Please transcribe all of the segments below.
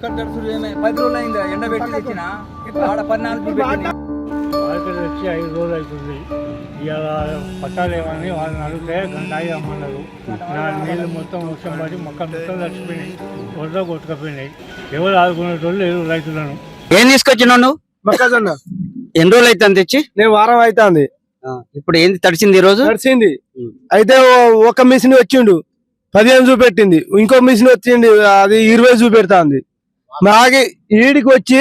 ఇక్కడ తడుచుడు ఏమే పది రోజులు అయిందా ఎండ పెట్టి తెచ్చిన. ఆడ పద్నాలుగు పెట్టింది మార్కెట్ వచ్చి ఐదు రోజులు అవుతుంది. పట్టాలేమని వాళ్ళని అడిగితే గంటాయి అమ్మన్నారు నా నీళ్ళు మొత్తం వర్షం పడి మొక్కలు మొత్తం చచ్చిపోయినాయి. వరద కొట్టుకపోయినాయి. ఎవరు ఆదుకునేటోళ్ళు లేరు రైతులను. ఏం తీసుకొచ్చినావు నువ్వు? మొక్కజొన్న. ఎన్ని రోజులు అయితే తెచ్చి? నేను వారం అవుతుంది. ఇప్పుడు ఏంది తడిచింది ఈ రోజు? నడిచింది ఉం. అయితే ఒక మిషన్ వచ్చిండు. పదిహేను చూపెట్టింది. ఇంకో మిషన్ వచ్చింది. అది ఇరవై చూపెడుతుంది. మాకి ఈడికి వచ్చి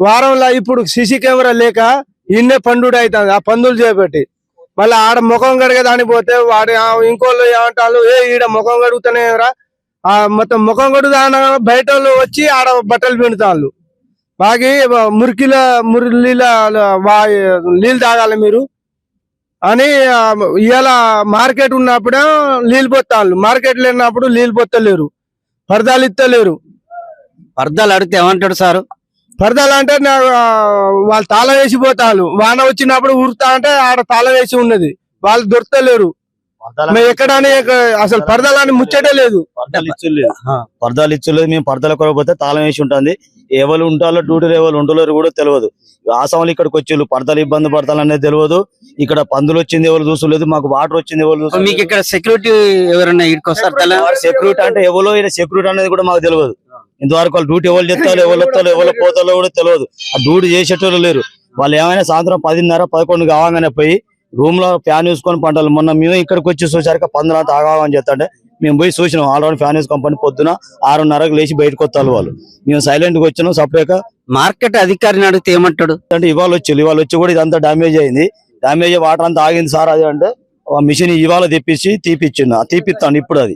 వారంలో ఇప్పుడు సిసి కెమెరా లేక ఇన్నే పండుడు అవుతుంది. ఆ పందులు చేపట్టి. మళ్ళీ ఆడ ముఖం కడిగేదానికి పోతే వాడు ఇంకోళ్ళు ఏమంటారు ఏ ఈడ ముఖం కడుగుతానే రా. ఆ మొత్తం ముఖం కడుగుదాన బయట వాళ్ళు వచ్చి ఆడ బట్టలు పిండుతాళ్ళు. బాగి మురికిల మురిలీల వా- నీళ్ళు తాగాలి మీరు అని ఆ, ఇవాళ మార్కెట్ ఉన్నప్పుడే నీళ్ళు పొత్తాళ్ళు మార్కెట్ లేనప్పుడు నీళ్ళు పొత్తలేరు పరదాలు ఇస్తలేరు అర్థాలు అడిగితే ఏమంటాడు సారు? పరదాలు అంటే వాళ్ళు తాళం వేసి పోతాళ్ళు. వాన వచ్చినప్పుడు ఉరుతా అంటే ఆడ తాళం వేసి ఉన్నది. వాళ్ళు దొరకలేరు ఎక్కడని అసలు పరదాలని ముచ్చటే లేదు. పర్దాలు ఇచ్చులేదు పర్దాలు ఇచ్చులేదు మేము పర్దాల కొరకపోతే తాళం వేసి ఉంటుంది. ఎవరు ఉంటారో డ్యూటీలు ఎవరు ఉండలేరు కూడా తెలియదు. ఆసాములు ఇక్కడికి వచ్చి పర్దాలు ఇబ్బంది పడతాలనేది తెలియదు. ఇక్కడ పందులు వచ్చింది ఎవరు చూసలేదు మాకు వాటర్ వచ్చింది ఎవరు మీకు చూసలేదు ఇక్కడ సెక్యూరిటీ ఎవరైనా సెక్యూరిటీ అంటే ఎవరో సెక్యూరిటీ అనేది కూడా మాకు తెలియదు. ఇంతవరకు వాళ్ళు డ్యూటీ ఎవరు చెప్తారు ఎవరు వస్తారు ఎవరు పోతారో కూడా తెలియదు. ఆ డ్యూటీ చేసేటోళ్ళు లేరు. వాళ్ళు ఏమైనా సాయంత్రం పదిన్నర పదకొండు కావాగానే పోయి రూమ్లో ఫ్యాన్ చూసుకొని పంటలు. మొన్న మేము ఇక్కడికి వచ్చి చూసాక పందులు తాగామని చెప్తాంటే మేము పోయి చూసినాం. ఆల్రెడీ ఫ్యాన్ వేసుకొని పని పొద్దున ఆరున్నరకు లేచి బయటకు వస్తారు వాళ్ళు. మేము సైలెంట్గా వచ్చినాం. సపరేట్ మార్కెట్ అధికారిని అడిగితే ఏమంటాడు? అంటే ఇవాళ వచ్చి ఇవాళ వచ్చి కూడా ఇదంతా డామేజ్ అయింది. డామేజ్ వాటర్ అంతా ఆగింది సార్ అది అంటే మిషన్ ఇవాళ తెప్పించి తీపిచ్చిండు. తీపిస్తాను ఇప్పుడు అది.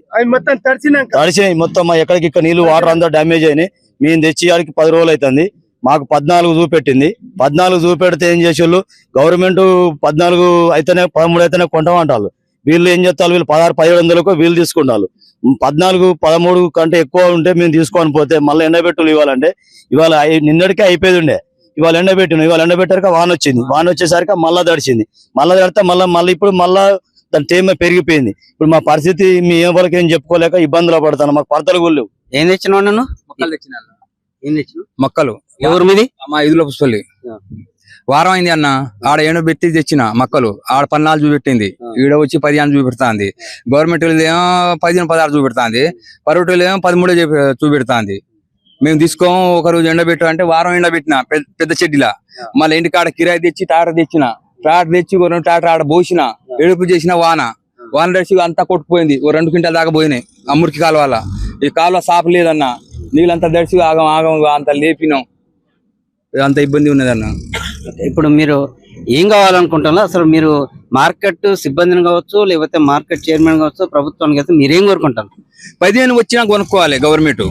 తడిసినాయి. మొత్తం ఎక్కడికి ఇక్కడ నీళ్ళు వాటర్ అంతా డ్యామేజ్ అయినాయి. మేము తెచ్చి ఆడికి పది రోజులు అవుతుంది మాకు పద్నాలుగు చూపెట్టింది. పద్నాలుగు చూపెడితే ఏం చేసేవాళ్ళు గవర్నమెంట్ పద్నాలుగు అయితేనే పదమూడు అయితేనే కొంటామంటారు వీళ్ళు ఏం చేస్తారు? వీళ్ళు పదహారు పదిహేడు వందలకు వీళ్ళు తీసుకుంటారు. పద్నాలుగు పదమూడు కంటే ఎక్కువ ఉంటే మేము తీసుకొని పోతే మళ్ళీ ఎండబెట్టులు ఇవ్వాలంటే. ఇవాళ నిన్నటికే అయిపోయేది ఉండే. ఇవాళ ఎండబెట్టిన ఇవాళ ఎండబెట్టాక వాన వచ్చింది. వాన వచ్చేసరికి మళ్ళా తడిచింది. మళ్ళా తడితే మళ్ళీ మళ్ళీ ఇప్పుడు మళ్ళా దాని తేమ పెరిగిపోయింది. ఇప్పుడు మా పరిస్థితి మీ ఏం వాళ్ళకి ఏం చెప్పుకోలేక ఇబ్బందులు పడతాను మాకు పడతలు కూడా లేవు. ఏం తెచ్చినావు నన్ను మొక్కలు తెచ్చిన ఏం తెచ్చినావు? మొక్కలు. ఎవరు మీది? మా ఇదిలో పుష్పల్లి వారం అయింది అన్న. ఆడ ఎండ పెట్టి తెచ్చిన మొక్కలు. ఆడ పద్నాలుగు చూపెట్టింది. ఈడ వచ్చి పదిహేను చూపెడుతుంది. గవర్నమెంట్ ఏమో పదిహేను పదహారు చూపెడుతుంది. ప్రైవేట్ ఏమో పదమూడే చూపె- చూపెడుతుంది. మేము తీసుకోము ఒక రోజు ఎండబెట్టు అంటే వారం ఎండబెట్టిన పెద్ద పెద్ద చెడ్డిలా మళ్ళీ ఇంటి కాడ కిరాయి తెచ్చి టాటర్ తెచ్చిన. టాటర్ తెచ్చి రెండు టాటర్ ఆడ పోసిన. ఎడుపు చేసిన వాన. వాన దడిచి అంతా కొట్టుకుపోయింది. ఓ రెండు క్వింటాల దాకా పోయినాయి. ఆ మురికి కాలువల ఈ కాలువ సాపు లేదన్న. నీళ్ళంతా దడిచి ఆగం ఆగం అంత లేపినాం. అంత ఇబ్బంది ఉన్నదన్న. ఇప్పుడు మీరు ఏం కావాలనుకుంటున్నారు? అసలు మీరు మార్కెట్ సిబ్బందిని కావచ్చు లేకపోతే మార్కెట్ చైర్మన్ కావచ్చు ప్రభుత్వానికి అయితే మీరేం కోరుకుంటారు? పదిహేను వచ్చినా కొనుక్కోవాలి గవర్నమెంట్.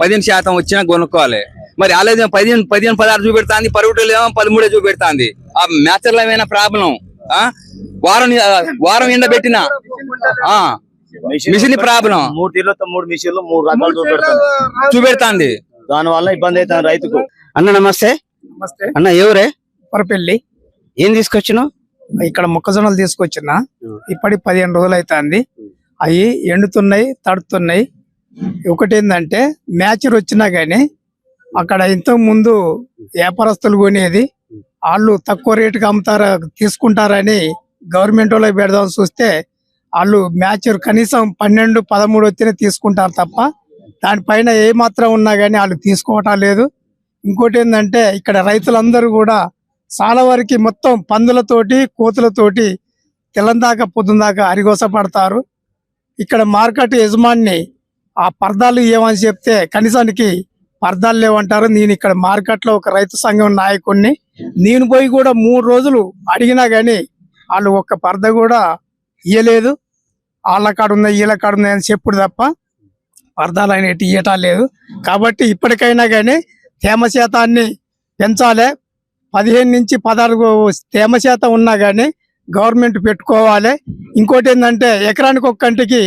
పదిహేను శాతం వచ్చినా కొనుక్కోవాలి. మరి అలాగే పదిహేను పదిహేను పదహారు చూపెడుతుంది పరుగుటలు ఏమో పదమూడే చూపెడుతుంది. ఆ మ్యాచర్లో ఏమైనా ప్రాబ్లం? వారం వారం ఎండ పెట్టిన? Machine problem. మూడు తీర్లతో మూడు మిషన్లు మూడు రకాలు చూపెడతాను చూపెడుతుంది. దాని వల్ల ఇబ్బంది అవుతుంది రైతుకు. అన్న నమస్తే. నమస్తే. అన్న ఎవరే? పరపెల్లి. ఏం తీసుకొచ్చినావు? ఇక్కడ మొక్కజొన్నలు తీసుకొచ్చిన. ఇప్పటి పదిహేను రోజులు అవుతుంది అవి ఎండుతున్నాయి తడుతున్నాయి. ఒకటి ఏంటంటే మ్యాచర్ వచ్చినా గానీ అక్కడ ఇంతకు ముందు వ్యాపారస్తులు కొనేది. వాళ్ళు తక్కువ రేటుకి అమ్ముతారా తీసుకుంటారని గవర్నమెంట్ వాళ్ళకి పెడదాం చూస్తే వాళ్ళు మ్యాచర్ కనీసం పన్నెండు పదమూడు వచ్చినా తీసుకుంటారు తప్ప దానిపైన ఏ మాత్రం ఉన్నా గానీ వాళ్ళు తీసుకోవటం లేదు. ఇంకోటి ఏంటంటే ఇక్కడ రైతులందరూ కూడా చాలా వరకు మొత్తం పందులతోటి కోతులతోటి తెల్లందాకా పొద్దుందాకా అరిగోసపడతారు. ఇక్కడ మార్కెట్ యజమాని ఆ పర్దాలు ఏమని చెప్తే కనీసానికి పర్దాలు లేవంటారు. నేను ఇక్కడ మార్కెట్లో ఒక రైతు సంఘం నాయకుడిని నేను పోయి కూడా మూడు రోజులు అడిగినా కానీ వాళ్ళు ఒక్క పర్ద కూడా ఇయ్యలేదు. వాళ్ళ కాడ ఉన్నాయి వీళ్ళ కాడ ఉన్నాయి అని చెప్పుడు తప్ప పర్దాలు అనేటి ఇయ్యటం లేదు. కాబట్టి ఇప్పటికైనా కానీ తేమ శాతాన్ని పెంచాలి. పదిహేను నుంచి పదహారు తేమ శాతం ఉన్నా కానీ గవర్నమెంట్ పెట్టుకోవాలి. ఇంకోటి ఏంటంటే ఎకరానికి ఒక కంటికి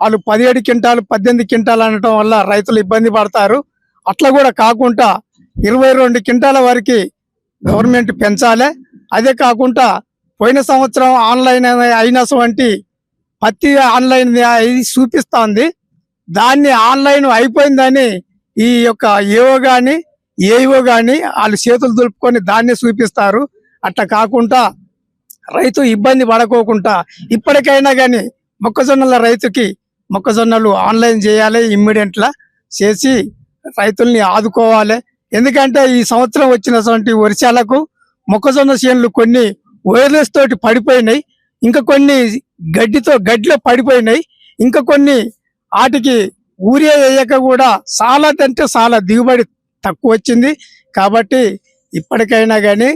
వాళ్ళు పదిహేడు క్వింటాలు పద్దెనిమిది క్వింటాలు అనటం వల్ల రైతులు ఇబ్బంది పడతారు. అట్లా కూడా కాకుండా ఇరవై రెండు క్వింటాల వరకు గవర్నమెంట్ పెంచాలి. అదే కాకుండా పోయిన సంవత్సరం ఆన్లైన్ అయినస్ వంటి పత్తి ఆన్లైన్ ఇది చూపిస్తోంది. దాన్ని ఆన్లైన్ అయిపోయిందని ఈ యొక్క ఏవో కానీ ఏవో కానీ వాళ్ళు చేతులు దులుపుకొని దాన్ని చూపిస్తారు. అట్లా కాకుండా రైతు ఇబ్బంది పడకోకుండా ఇప్పటికైనా కానీ మొక్కజొన్నల రైతుకి మొక్కజొన్నలు ఆన్లైన్ చేయాలి ఇమ్మీడియట్లా చేసి రైతుల్ని ఆదుకోవాలి. ఎందుకంటే ఈ సంవత్సరం వచ్చినటువంటి వర్షాలకు మొక్కజొన్న చేనులు కొన్ని వైర్లెస్ తోటి పడిపోయినాయి. ఇంకా కొన్ని గడ్డితో గడ్డిలో పడిపోయినాయి. ఇంకా కొన్ని వాటికి ఊరే వేయక కూడా చాలా అంటే చాలా దిగుబడి తక్కువ వచ్చింది కాబట్టి ఇప్పటికైనా కానీ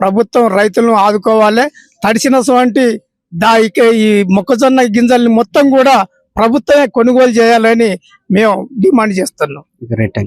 ప్రభుత్వం రైతులను ఆదుకోవాలి. తడిసినటువంటి దా ఇక ఈ మొక్కజొన్న గింజల్ని మొత్తం కూడా ప్రభుత్వమే కొనుగోలు చేయాలని మేము డిమాండ్ చేస్తున్నాం. రైట్